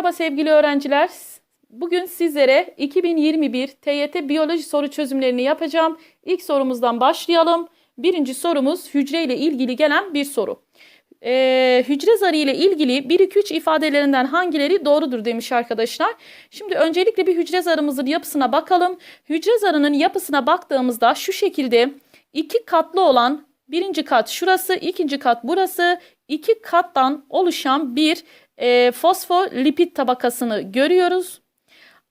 Merhaba sevgili öğrenciler. Bugün sizlere 2021 TYT biyoloji soru çözümlerini yapacağım. İlk sorumuzdan başlayalım. Birinci sorumuz hücre ile ilgili gelen bir soru. Ee, hücre zarı ile ilgili 1-2-3 ifadelerinden hangileri doğrudur demiş arkadaşlar. Şimdi öncelikle bir hücre zarımızın yapısına bakalım. Hücre zarının yapısına baktığımızda şu şekilde iki katlı olan birinci kat şurası, ikinci kat burası, iki kattan oluşan bir e, fosfolipid tabakasını görüyoruz.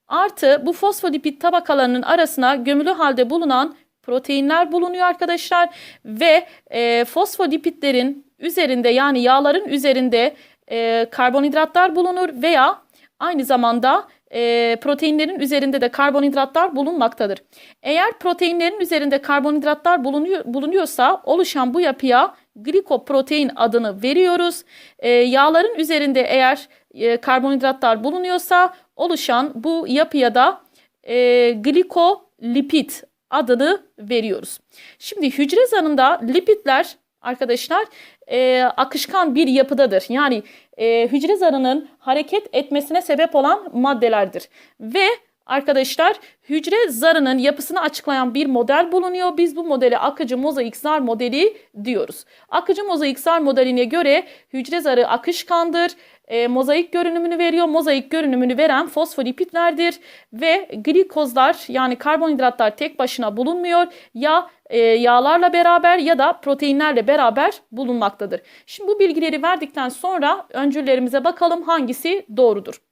Artı bu fosfolipid tabakalarının arasına gömülü halde bulunan proteinler bulunuyor arkadaşlar. Ve e, fosfolipidlerin üzerinde yani yağların üzerinde e, karbonhidratlar bulunur veya aynı zamanda e, proteinlerin üzerinde de karbonhidratlar bulunmaktadır. Eğer proteinlerin üzerinde karbonhidratlar bulunuyor, bulunuyorsa oluşan bu yapıya glikoprotein adını veriyoruz. E, yağların üzerinde eğer e, karbonhidratlar bulunuyorsa oluşan bu yapıya da e, glikolipid adını veriyoruz. Şimdi hücre zarında lipidler arkadaşlar e, akışkan bir yapıdadır. Yani e, hücre zarının hareket etmesine sebep olan maddelerdir. Ve arkadaşlar hücre zarının yapısını açıklayan bir model bulunuyor. Biz bu modele akıcı mozaik zar modeli diyoruz. Akıcı mozaik zar modeline göre hücre zarı akışkandır. E, mozaik görünümünü veriyor. Mozaik görünümünü veren fosfolipidlerdir ve glikozlar yani karbonhidratlar tek başına bulunmuyor. Ya e, yağlarla beraber ya da proteinlerle beraber bulunmaktadır. Şimdi bu bilgileri verdikten sonra öncüllerimize bakalım hangisi doğrudur.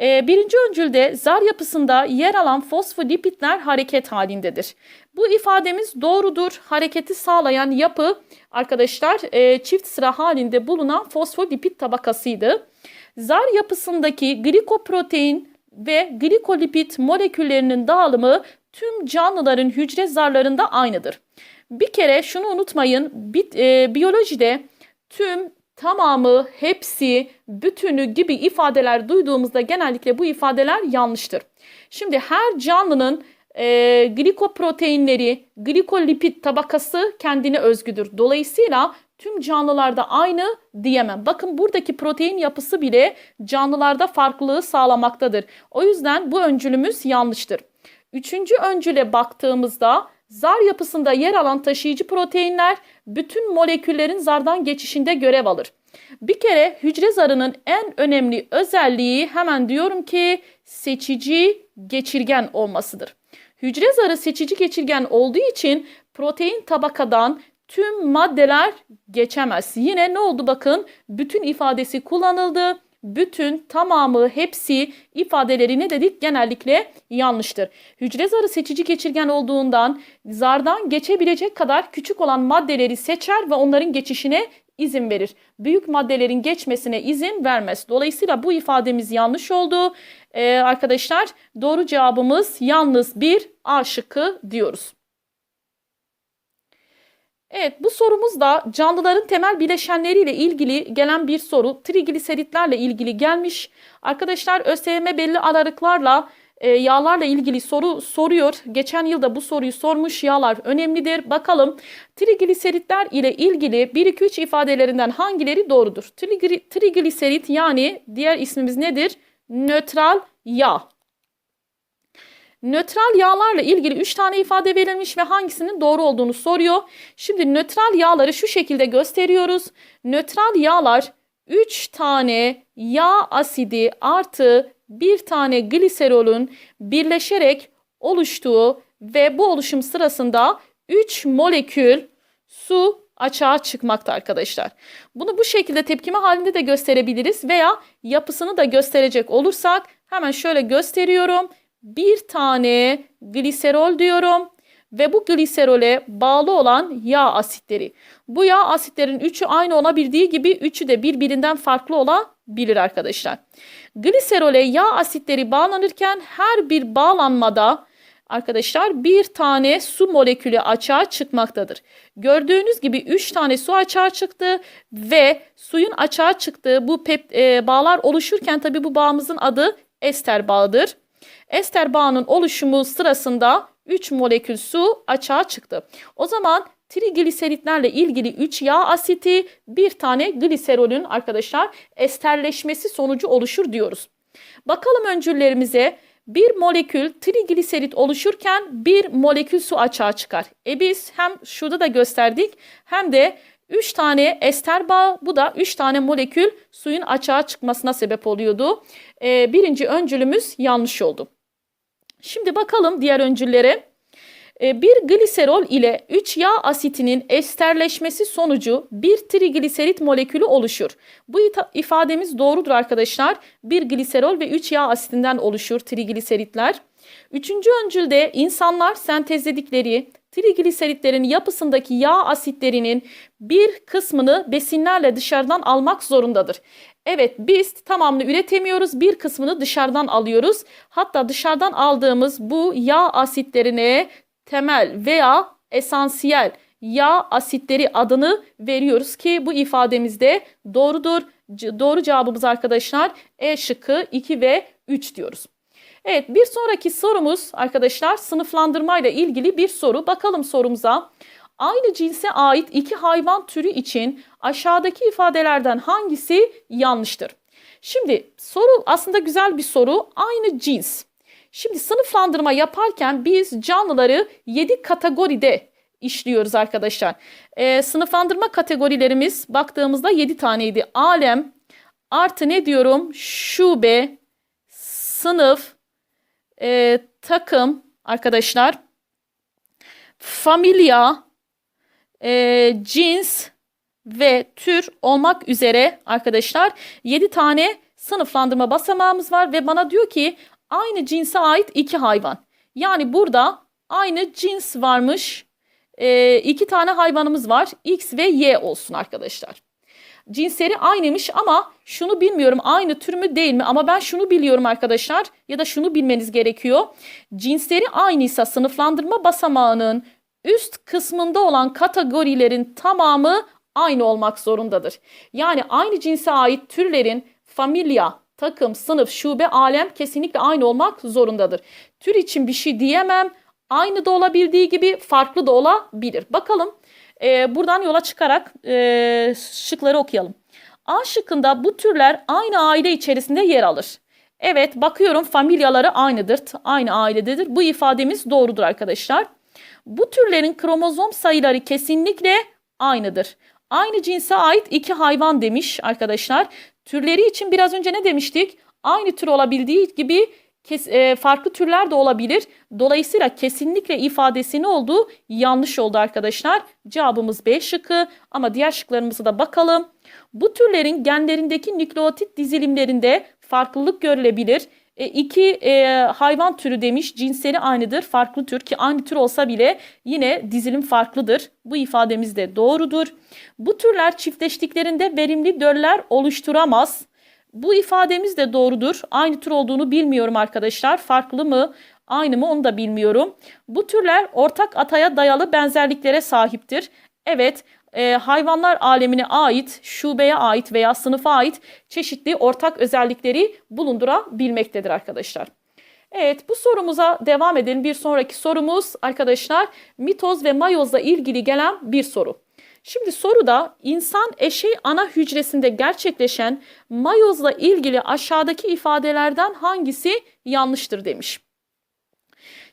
E, birinci öncülde zar yapısında yer alan fosfolipidler hareket halindedir. Bu ifademiz doğrudur. Hareketi sağlayan yapı arkadaşlar e, çift sıra halinde bulunan fosfolipid tabakasıydı. Zar yapısındaki glikoprotein ve glikolipid moleküllerinin dağılımı tüm canlıların hücre zarlarında aynıdır. Bir kere şunu unutmayın, bi, e, biyolojide tüm, tamamı, hepsi, bütünü gibi ifadeler duyduğumuzda genellikle bu ifadeler yanlıştır. Şimdi her canlının e, glikoproteinleri, glikolipid tabakası kendine özgüdür. Dolayısıyla tüm canlılarda aynı diyemem. Bakın buradaki protein yapısı bile canlılarda farklılığı sağlamaktadır. O yüzden bu öncülümüz yanlıştır. Üçüncü öncüle baktığımızda zar yapısında yer alan taşıyıcı proteinler bütün moleküllerin zardan geçişinde görev alır. Bir kere hücre zarının en önemli özelliği hemen diyorum ki seçici geçirgen olmasıdır. Hücre zarı seçici geçirgen olduğu için protein tabakadan tüm maddeler geçemez. Yine ne oldu bakın bütün ifadesi kullanıldı. Bütün, tamamı, hepsi ifadeleri ne dedik? Genellikle yanlıştır. Hücre zarı seçici geçirgen olduğundan zardan geçebilecek kadar küçük olan maddeleri seçer ve onların geçişine izin verir. Büyük maddelerin geçmesine izin vermez. Dolayısıyla bu ifademiz yanlış oldu. Ee, arkadaşlar doğru cevabımız yalnız bir A şıkkı diyoruz. Evet bu sorumuz da canlıların temel bileşenleriyle ilgili gelen bir soru. Trigliseritlerle ilgili gelmiş. Arkadaşlar ÖSYM belli aralıklarla e, yağlarla ilgili soru soruyor. Geçen yılda bu soruyu sormuş. Yağlar önemlidir. Bakalım trigliseritler ile ilgili 1-2-3 ifadelerinden hangileri doğrudur? Trigli, trigliserit yani diğer ismimiz nedir? Nötral yağ. Nötral yağlarla ilgili 3 tane ifade verilmiş ve hangisinin doğru olduğunu soruyor. Şimdi nötral yağları şu şekilde gösteriyoruz. Nötral yağlar 3 tane yağ asidi artı 1 tane gliserolün birleşerek oluştuğu ve bu oluşum sırasında 3 molekül su açığa çıkmakta arkadaşlar. Bunu bu şekilde tepkime halinde de gösterebiliriz veya yapısını da gösterecek olursak hemen şöyle gösteriyorum bir tane gliserol diyorum ve bu gliserole bağlı olan yağ asitleri. Bu yağ asitlerin üçü aynı olabildiği gibi üçü de birbirinden farklı olabilir arkadaşlar. Gliserole yağ asitleri bağlanırken her bir bağlanmada arkadaşlar bir tane su molekülü açığa çıkmaktadır. Gördüğünüz gibi 3 tane su açığa çıktı ve suyun açığa çıktığı bu pep, e, bağlar oluşurken tabi bu bağımızın adı ester bağıdır. Ester bağının oluşumu sırasında 3 molekül su açığa çıktı. O zaman trigliseritlerle ilgili 3 yağ asiti, bir tane gliserolün arkadaşlar esterleşmesi sonucu oluşur diyoruz. Bakalım öncüllerimize bir molekül trigliserit oluşurken bir molekül su açığa çıkar. E biz hem şurada da gösterdik hem de 3 tane ester bağ bu da 3 tane molekül suyun açığa çıkmasına sebep oluyordu. E, birinci öncülümüz yanlış oldu. Şimdi bakalım diğer öncüllere. E, bir gliserol ile 3 yağ asitinin esterleşmesi sonucu bir trigliserit molekülü oluşur. Bu ifademiz doğrudur arkadaşlar. Bir gliserol ve 3 yağ asitinden oluşur trigliseritler. Üçüncü öncülde insanlar sentezledikleri trigliseritlerin yapısındaki yağ asitlerinin bir kısmını besinlerle dışarıdan almak zorundadır. Evet biz tamamını üretemiyoruz. Bir kısmını dışarıdan alıyoruz. Hatta dışarıdan aldığımız bu yağ asitlerine temel veya esansiyel yağ asitleri adını veriyoruz ki bu ifademizde doğrudur. C doğru cevabımız arkadaşlar E şıkkı 2 ve 3 diyoruz. Evet bir sonraki sorumuz arkadaşlar sınıflandırmayla ilgili bir soru. Bakalım sorumuza. Aynı cinse ait iki hayvan türü için aşağıdaki ifadelerden hangisi yanlıştır? Şimdi soru aslında güzel bir soru. Aynı cins. Şimdi sınıflandırma yaparken biz canlıları 7 kategoride işliyoruz arkadaşlar. Ee, sınıflandırma kategorilerimiz baktığımızda 7 taneydi. Alem artı ne diyorum? Şube, sınıf, e, takım arkadaşlar, familya, e, cins ve tür olmak üzere arkadaşlar 7 tane sınıflandırma basamağımız var ve bana diyor ki aynı cinse ait iki hayvan. Yani burada aynı cins varmış. E, iki tane hayvanımız var. X ve Y olsun arkadaşlar. Cinsleri aynıymış ama şunu bilmiyorum aynı tür mü değil mi? Ama ben şunu biliyorum arkadaşlar ya da şunu bilmeniz gerekiyor. Cinsleri aynıysa sınıflandırma basamağının üst kısmında olan kategorilerin tamamı aynı olmak zorundadır. Yani aynı cinse ait türlerin familya, takım, sınıf, şube, alem kesinlikle aynı olmak zorundadır. Tür için bir şey diyemem. Aynı da olabildiği gibi farklı da olabilir. Bakalım e, buradan yola çıkarak e, şıkları okuyalım. A şıkkında bu türler aynı aile içerisinde yer alır. Evet bakıyorum familyaları aynıdır. Aynı ailededir. Bu ifademiz doğrudur arkadaşlar. Bu türlerin kromozom sayıları kesinlikle aynıdır. Aynı cinse ait iki hayvan demiş arkadaşlar. Türleri için biraz önce ne demiştik? Aynı tür olabildiği gibi kes, e, farklı türler de olabilir. Dolayısıyla kesinlikle ifadesi olduğu yanlış oldu arkadaşlar. Cevabımız B şıkkı ama diğer şıklarımıza da bakalım. Bu türlerin genlerindeki nükleotit dizilimlerinde farklılık görülebilir. E, iki e, hayvan türü demiş cinsleri aynıdır farklı tür ki aynı tür olsa bile yine dizilim farklıdır. Bu ifademiz de doğrudur. Bu türler çiftleştiklerinde verimli döller oluşturamaz. Bu ifademiz de doğrudur. Aynı tür olduğunu bilmiyorum arkadaşlar. Farklı mı aynı mı onu da bilmiyorum. Bu türler ortak ataya dayalı benzerliklere sahiptir. Evet e, hayvanlar alemine ait, şubeye ait veya sınıfa ait çeşitli ortak özellikleri bulundurabilmektedir arkadaşlar. Evet bu sorumuza devam edelim. Bir sonraki sorumuz arkadaşlar mitoz ve mayozla ilgili gelen bir soru. Şimdi soruda insan eşey ana hücresinde gerçekleşen mayozla ilgili aşağıdaki ifadelerden hangisi yanlıştır demiş.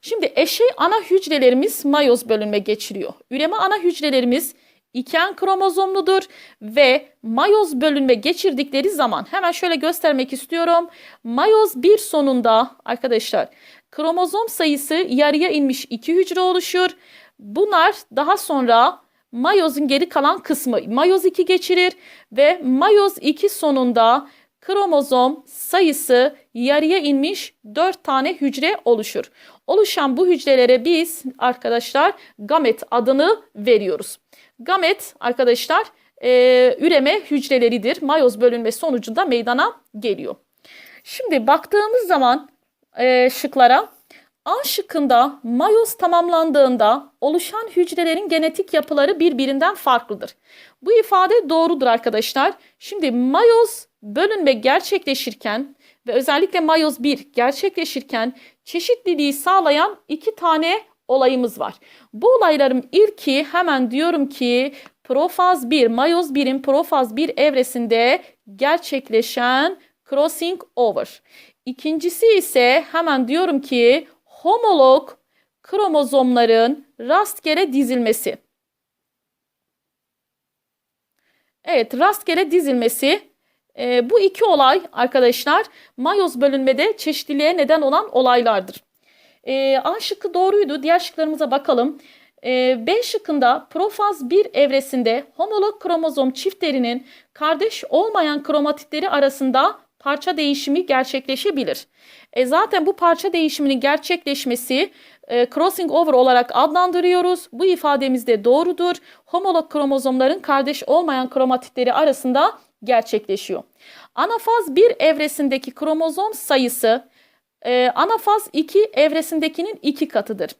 Şimdi eşey ana hücrelerimiz mayoz bölünme geçiriyor. Üreme ana hücrelerimiz iken kromozomludur ve mayoz bölünme geçirdikleri zaman hemen şöyle göstermek istiyorum. Mayoz bir sonunda arkadaşlar kromozom sayısı yarıya inmiş iki hücre oluşur. Bunlar daha sonra mayozun geri kalan kısmı mayoz 2 geçirir ve mayoz 2 sonunda kromozom sayısı yarıya inmiş 4 tane hücre oluşur. Oluşan bu hücrelere biz arkadaşlar gamet adını veriyoruz. Gamet arkadaşlar e, üreme hücreleridir. Mayoz bölünme sonucunda meydana geliyor. Şimdi baktığımız zaman e, şıklara A şıkkında mayoz tamamlandığında oluşan hücrelerin genetik yapıları birbirinden farklıdır. Bu ifade doğrudur arkadaşlar. Şimdi mayoz bölünme gerçekleşirken ve özellikle mayoz 1 gerçekleşirken çeşitliliği sağlayan iki tane olayımız var. Bu olayların ilki hemen diyorum ki profaz 1, mayoz 1'in profaz 1 evresinde gerçekleşen crossing over. İkincisi ise hemen diyorum ki homolog kromozomların rastgele dizilmesi. Evet, rastgele dizilmesi. Ee, bu iki olay arkadaşlar mayoz bölünmede çeşitliliğe neden olan olaylardır. Ee, A şıkkı doğruydu. Diğer şıklarımıza bakalım. Ee, B şıkkında profaz 1 evresinde homolog kromozom çiftlerinin kardeş olmayan kromatitleri arasında parça değişimi gerçekleşebilir. E zaten bu parça değişiminin gerçekleşmesi e, crossing over olarak adlandırıyoruz. Bu ifademiz de doğrudur. Homolog kromozomların kardeş olmayan kromatitleri arasında gerçekleşiyor. Anafaz 1 evresindeki kromozom sayısı e, anafaz 2 evresindekinin 2 katıdır.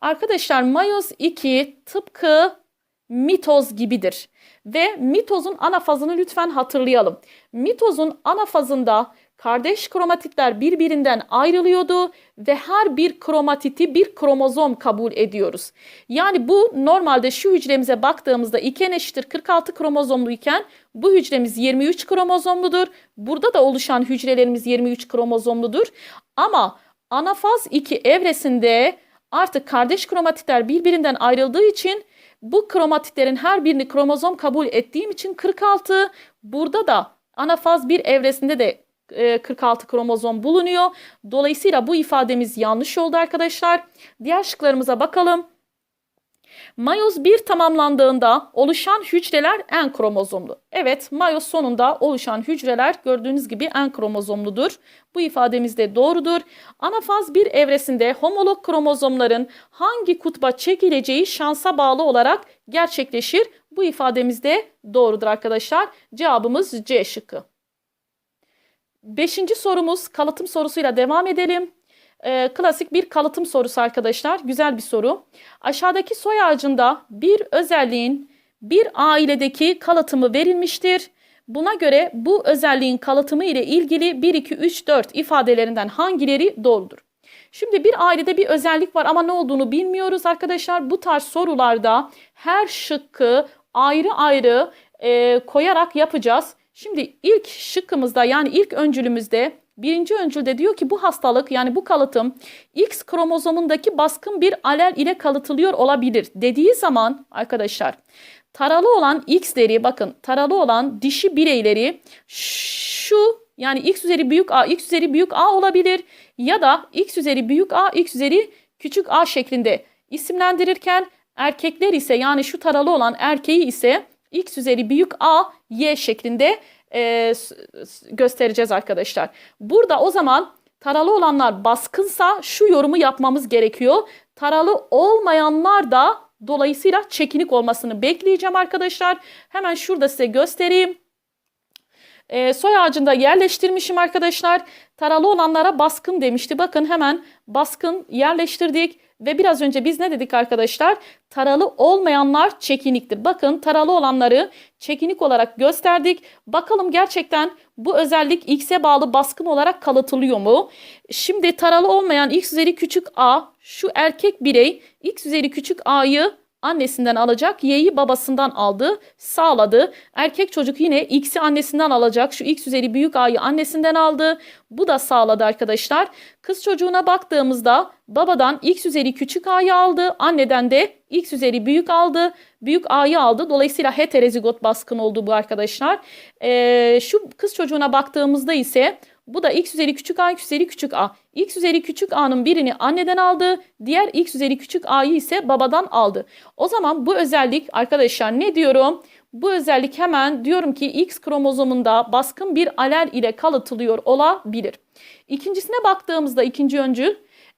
Arkadaşlar mayoz 2 tıpkı mitoz gibidir. Ve mitozun anafazını lütfen hatırlayalım. Mitozun anafazında kardeş kromatitler birbirinden ayrılıyordu ve her bir kromatiti bir kromozom kabul ediyoruz. Yani bu normalde şu hücremize baktığımızda 2 eşittir 46 kromozomlu iken bu hücremiz 23 kromozomludur. Burada da oluşan hücrelerimiz 23 kromozomludur. Ama anafaz 2 evresinde artık kardeş kromatitler birbirinden ayrıldığı için bu kromatitlerin her birini kromozom kabul ettiğim için 46. Burada da anafaz 1 evresinde de 46 kromozom bulunuyor. Dolayısıyla bu ifademiz yanlış oldu arkadaşlar. Diğer şıklarımıza bakalım. Mayoz 1 tamamlandığında oluşan hücreler en kromozomlu. Evet, mayoz sonunda oluşan hücreler gördüğünüz gibi en kromozomludur. Bu ifademiz de doğrudur. Anafaz 1 evresinde homolog kromozomların hangi kutba çekileceği şansa bağlı olarak gerçekleşir. Bu ifademiz de doğrudur arkadaşlar. Cevabımız C şıkkı. Beşinci sorumuz kalıtım sorusuyla devam edelim. Ee, klasik bir kalıtım sorusu arkadaşlar. Güzel bir soru. Aşağıdaki soy ağacında bir özelliğin bir ailedeki kalıtımı verilmiştir. Buna göre bu özelliğin kalıtımı ile ilgili 1, 2, 3, 4 ifadelerinden hangileri doğrudur? Şimdi bir ailede bir özellik var ama ne olduğunu bilmiyoruz arkadaşlar. Bu tarz sorularda her şıkkı ayrı ayrı e, koyarak yapacağız. Şimdi ilk şıkkımızda yani ilk öncülümüzde birinci öncülde diyor ki bu hastalık yani bu kalıtım X kromozomundaki baskın bir alel ile kalıtılıyor olabilir dediği zaman arkadaşlar taralı olan X'leri bakın taralı olan dişi bireyleri şu yani X üzeri büyük A, X üzeri büyük A olabilir ya da X üzeri büyük A, X üzeri küçük A şeklinde isimlendirirken erkekler ise yani şu taralı olan erkeği ise x üzeri büyük a y şeklinde e, göstereceğiz arkadaşlar. Burada o zaman taralı olanlar baskınsa şu yorumu yapmamız gerekiyor. Taralı olmayanlar da dolayısıyla çekinik olmasını bekleyeceğim arkadaşlar. Hemen şurada size göstereyim. E, soy ağacında yerleştirmişim arkadaşlar. Taralı olanlara baskın demişti. Bakın hemen baskın yerleştirdik. Ve biraz önce biz ne dedik arkadaşlar? Taralı olmayanlar çekiniktir. Bakın taralı olanları çekinik olarak gösterdik. Bakalım gerçekten bu özellik x'e bağlı baskın olarak kalıtılıyor mu? Şimdi taralı olmayan x üzeri küçük a şu erkek birey x üzeri küçük a'yı annesinden alacak. Y'yi babasından aldı. Sağladı. Erkek çocuk yine X'i annesinden alacak. Şu X üzeri büyük A'yı annesinden aldı. Bu da sağladı arkadaşlar. Kız çocuğuna baktığımızda babadan X üzeri küçük A'yı aldı. Anneden de X üzeri büyük aldı. Büyük A'yı aldı. Dolayısıyla heterozigot baskın oldu bu arkadaşlar. Ee, şu kız çocuğuna baktığımızda ise bu da x üzeri küçük a, x üzeri küçük a. x üzeri küçük a'nın birini anneden aldı. Diğer x üzeri küçük a'yı ise babadan aldı. O zaman bu özellik arkadaşlar ne diyorum? Bu özellik hemen diyorum ki X kromozomunda baskın bir alel ile kalıtılıyor olabilir. İkincisine baktığımızda ikinci öncül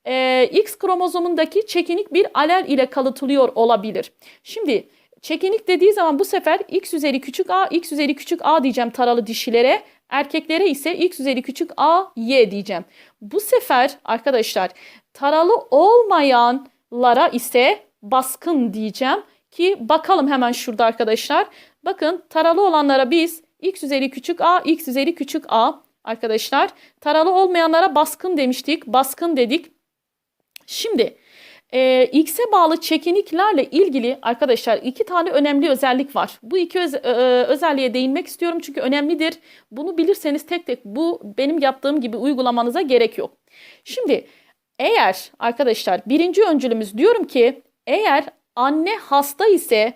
e, X kromozomundaki çekinik bir alel ile kalıtılıyor olabilir. Şimdi çekinik dediği zaman bu sefer X üzeri küçük a, X üzeri küçük a diyeceğim taralı dişilere. Erkeklere ise x üzeri küçük a, y diyeceğim. Bu sefer arkadaşlar taralı olmayanlara ise baskın diyeceğim. Ki bakalım hemen şurada arkadaşlar. Bakın taralı olanlara biz x üzeri küçük a, x üzeri küçük a arkadaşlar. Taralı olmayanlara baskın demiştik. Baskın dedik. Şimdi Ee, X'e bağlı çekiniklerle ilgili arkadaşlar iki tane önemli özellik var. Bu iki öz- ö- özelliğe değinmek istiyorum çünkü önemlidir. Bunu bilirseniz tek tek bu benim yaptığım gibi uygulamanıza gerek yok. Şimdi eğer arkadaşlar birinci öncülümüz diyorum ki eğer anne hasta ise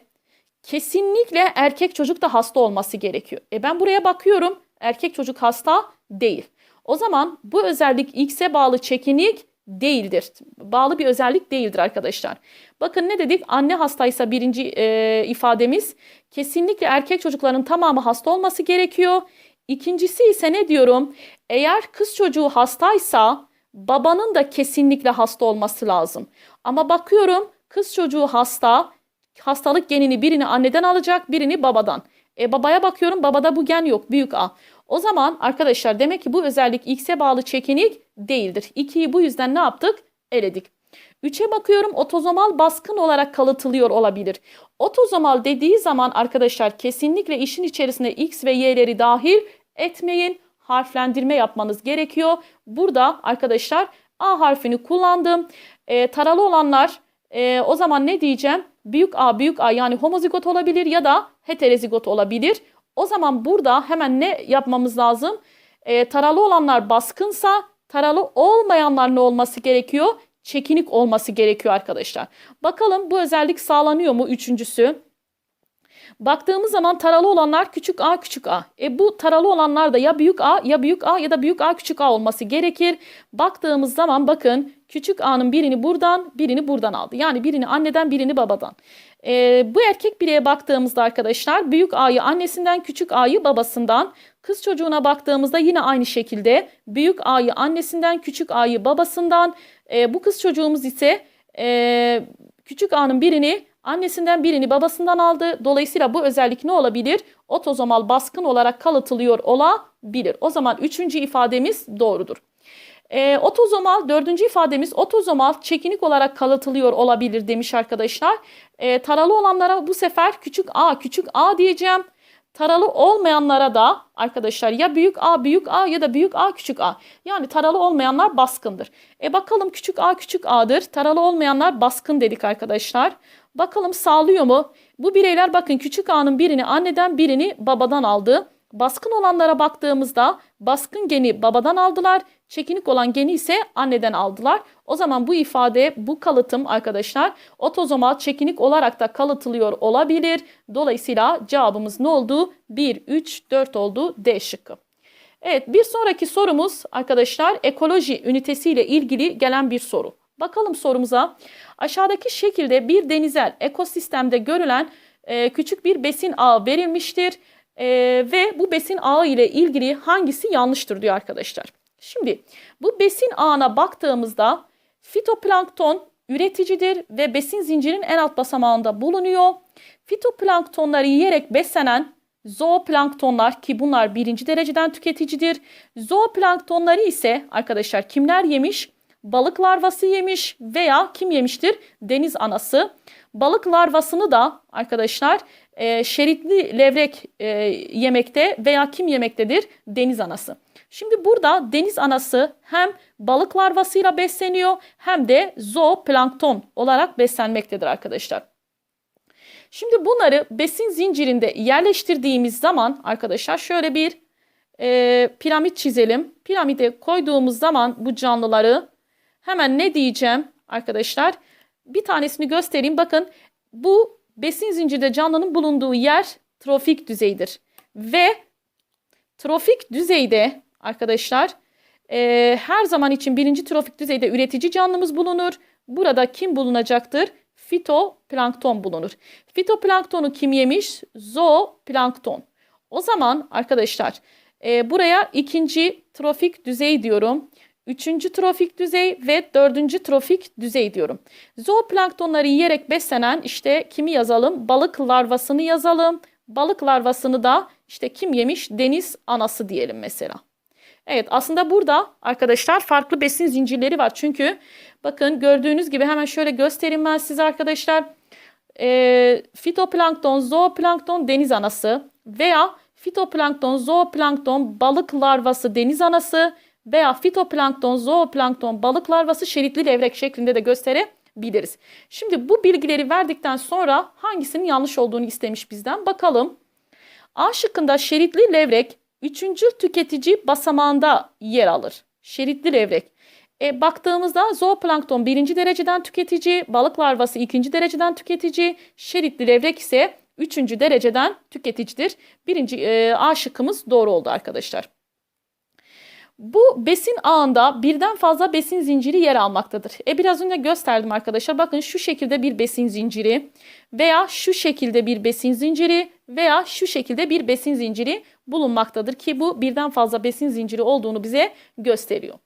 kesinlikle erkek çocuk da hasta olması gerekiyor. E ben buraya bakıyorum erkek çocuk hasta değil. O zaman bu özellik X'e bağlı çekinik değildir. Bağlı bir özellik değildir arkadaşlar. Bakın ne dedik? Anne hastaysa birinci e, ifademiz kesinlikle erkek çocukların tamamı hasta olması gerekiyor. İkincisi ise ne diyorum? Eğer kız çocuğu hastaysa babanın da kesinlikle hasta olması lazım. Ama bakıyorum kız çocuğu hasta, hastalık genini birini anneden alacak, birini babadan. E babaya bakıyorum babada bu gen yok büyük A. O zaman arkadaşlar demek ki bu özellik X'e bağlı çekinik değildir. 2'yi bu yüzden ne yaptık? Eledik. 3'e bakıyorum otozomal baskın olarak kalıtılıyor olabilir. Otozomal dediği zaman arkadaşlar kesinlikle işin içerisine X ve Y'leri dahil etmeyin. Harflendirme yapmanız gerekiyor. Burada arkadaşlar A harfini kullandım. E, taralı olanlar e, o zaman ne diyeceğim? Büyük A büyük A yani homozigot olabilir ya da heterozigot olabilir. O zaman burada hemen ne yapmamız lazım? E, taralı olanlar baskınsa taralı olmayanlar ne olması gerekiyor? Çekinik olması gerekiyor arkadaşlar. Bakalım bu özellik sağlanıyor mu? Üçüncüsü. Baktığımız zaman taralı olanlar küçük a küçük a. E bu taralı olanlar da ya büyük a ya büyük a ya da büyük a küçük a olması gerekir. Baktığımız zaman bakın küçük a'nın birini buradan birini buradan aldı. Yani birini anneden birini babadan. E, bu erkek bireye baktığımızda arkadaşlar büyük a'yı annesinden küçük a'yı babasından. Kız çocuğuna baktığımızda yine aynı şekilde büyük a'yı annesinden küçük a'yı babasından. E, bu kız çocuğumuz ise e, küçük a'nın birini annesinden birini babasından aldı. Dolayısıyla bu özellik ne olabilir? Otozomal baskın olarak kalıtılıyor olabilir. O zaman üçüncü ifademiz doğrudur. E, otozomal dördüncü ifademiz otozomal çekinik olarak kalıtılıyor olabilir demiş arkadaşlar. E, taralı olanlara bu sefer küçük a küçük a diyeceğim. Taralı olmayanlara da arkadaşlar ya büyük A büyük A ya da büyük A küçük A. Yani taralı olmayanlar baskındır. E bakalım küçük A küçük A'dır. Taralı olmayanlar baskın dedik arkadaşlar. Bakalım sağlıyor mu? Bu bireyler bakın küçük A'nın birini anneden birini babadan aldı. Baskın olanlara baktığımızda baskın geni babadan aldılar. Çekinik olan geni ise anneden aldılar. O zaman bu ifade, bu kalıtım arkadaşlar otozomal çekinik olarak da kalıtılıyor olabilir. Dolayısıyla cevabımız ne oldu? 1, 3, 4 oldu D şıkkı. Evet bir sonraki sorumuz arkadaşlar ekoloji ünitesiyle ilgili gelen bir soru. Bakalım sorumuza. Aşağıdaki şekilde bir denizel ekosistemde görülen e, küçük bir besin ağı verilmiştir. E, ve bu besin ağı ile ilgili hangisi yanlıştır diyor arkadaşlar. Şimdi bu besin ağına baktığımızda fitoplankton üreticidir ve besin zincirinin en alt basamağında bulunuyor. Fitoplanktonları yiyerek beslenen zooplanktonlar ki bunlar birinci dereceden tüketicidir. Zooplanktonları ise arkadaşlar kimler yemiş? Balık larvası yemiş veya kim yemiştir? Deniz anası. Balık larvasını da arkadaşlar e, şeritli levrek e, yemekte veya kim yemektedir? Deniz anası. Şimdi burada deniz anası hem balık larvasıyla besleniyor hem de zooplankton olarak beslenmektedir arkadaşlar. Şimdi bunları besin zincirinde yerleştirdiğimiz zaman arkadaşlar şöyle bir e, piramit çizelim. Piramide koyduğumuz zaman bu canlıları hemen ne diyeceğim arkadaşlar? Bir tanesini göstereyim. Bakın bu besin zincirde canlının bulunduğu yer trofik düzeydir. Ve trofik düzeyde arkadaşlar e, her zaman için birinci trofik düzeyde üretici canlımız bulunur. Burada kim bulunacaktır? Fitoplankton bulunur. Fitoplanktonu kim yemiş? Zooplankton. O zaman arkadaşlar e, buraya ikinci trofik düzey diyorum. Üçüncü trofik düzey ve dördüncü trofik düzey diyorum. Zooplanktonları yiyerek beslenen işte kimi yazalım? Balık larvasını yazalım. Balık larvasını da işte kim yemiş? Deniz anası diyelim mesela. Evet aslında burada arkadaşlar farklı besin zincirleri var. Çünkü bakın gördüğünüz gibi hemen şöyle göstereyim ben size arkadaşlar. E, fitoplankton, zooplankton, deniz anası veya fitoplankton, zooplankton, balık larvası, deniz anası veya fitoplankton, zooplankton, balık larvası şeritli levrek şeklinde de gösterebilirim biliriz. Şimdi bu bilgileri verdikten sonra hangisinin yanlış olduğunu istemiş bizden. Bakalım. A şıkkında şeritli levrek 3. tüketici basamağında yer alır. Şeritli levrek. E, baktığımızda zooplankton birinci dereceden tüketici, balık larvası ikinci dereceden tüketici, şeritli levrek ise üçüncü dereceden tüketicidir. Birinci e, A şıkkımız doğru oldu arkadaşlar. Bu besin ağında birden fazla besin zinciri yer almaktadır. E biraz önce gösterdim arkadaşlar. Bakın şu şekilde bir besin zinciri veya şu şekilde bir besin zinciri veya şu şekilde bir besin zinciri bulunmaktadır ki bu birden fazla besin zinciri olduğunu bize gösteriyor.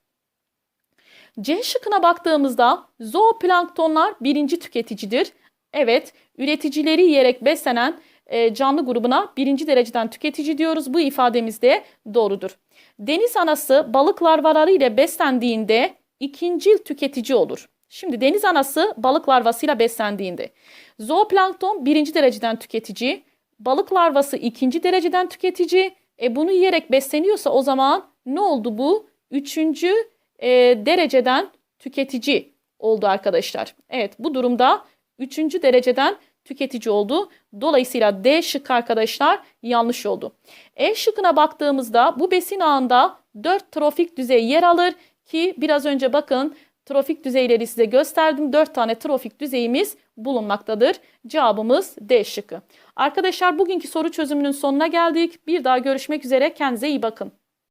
C şıkkına baktığımızda zooplanktonlar birinci tüketicidir. Evet, üreticileri yiyerek beslenen e, canlı grubuna birinci dereceden tüketici diyoruz. Bu ifademiz de doğrudur. Deniz anası balık larvaları ile beslendiğinde ikincil tüketici olur. Şimdi deniz anası balık larvasıyla beslendiğinde zooplankton birinci dereceden tüketici, balık larvası ikinci dereceden tüketici. E bunu yiyerek besleniyorsa o zaman ne oldu bu? Üçüncü e, dereceden tüketici oldu arkadaşlar. Evet bu durumda üçüncü dereceden tüketici oldu. Dolayısıyla D şıkkı arkadaşlar yanlış oldu. E şıkkına baktığımızda bu besin ağında 4 trofik düzey yer alır ki biraz önce bakın trofik düzeyleri size gösterdim. 4 tane trofik düzeyimiz bulunmaktadır. Cevabımız D şıkkı. Arkadaşlar bugünkü soru çözümünün sonuna geldik. Bir daha görüşmek üzere. Kendinize iyi bakın.